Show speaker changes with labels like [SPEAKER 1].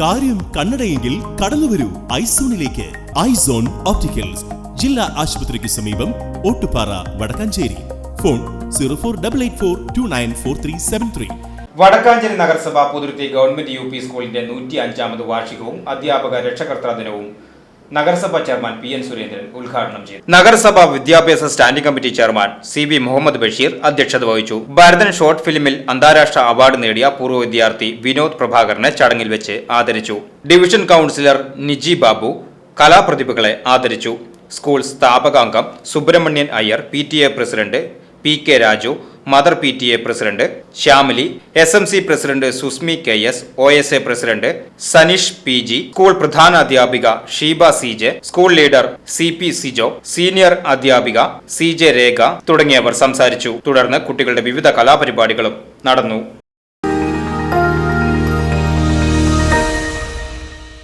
[SPEAKER 1] കാര്യം കണ്ണടയെങ്കിൽ കടന്നുവരൂ ഐസോണിലേക്ക്. Eyes on opticals. ജില്ലാ ആശുപത്രിക്ക് സമീപം Ottupara Vadakkanchery. Phone zero four double eight four two nine four three seven three.
[SPEAKER 2] Vadakkanchery നഗരസഭ Puthuruthy government U P സ്കൂളിന്റെ നൂറ്റി അഞ്ചാമത് വാർഷികവും അധ്യാപക രക്ഷകർത്താ ദിനവും. നഗരസഭാ ചെയർമാൻ പി എൻ സുരേന്ദ്രൻ ഉദ്ഘാടനം ചെയ്തു. നഗരസഭാ വിദ്യാഭ്യാസ standing committee chairman C B Muhammad Basheer അധ്യക്ഷത വഹിച്ചു. ഭാരതൻ ഷോർട്ട് ഫിലിമിൽ അന്താരാഷ്ട്ര അവാർഡ് നേടിയ പൂർവ വിദ്യാർത്ഥി വിനോദ് പ്രഭാകരനെ ചടങ്ങിൽ വെച്ച് ആദരിച്ചു. ഡിവിഷൻ കൗൺസിലർ നിജി ബാബു കലാപ്രതിഭകളെ ആദരിച്ചു. School സ്ഥാപകാംഗം Subramanian Iyer P president P K Raju mother P T A president Shyamili S M C president Susmi K S O S A president Saneesh P G school പ്രധാന അധ്യാപിക Sheeba C J school leader C P Sijo senior അധ്യാപിക C J Rekha തുടങ്ങിയവർ സംസാരിച്ചു. തുടർന്ന് കുട്ടികളുടെ വിവിധ കലാപരിപാടികളും നടന്നു.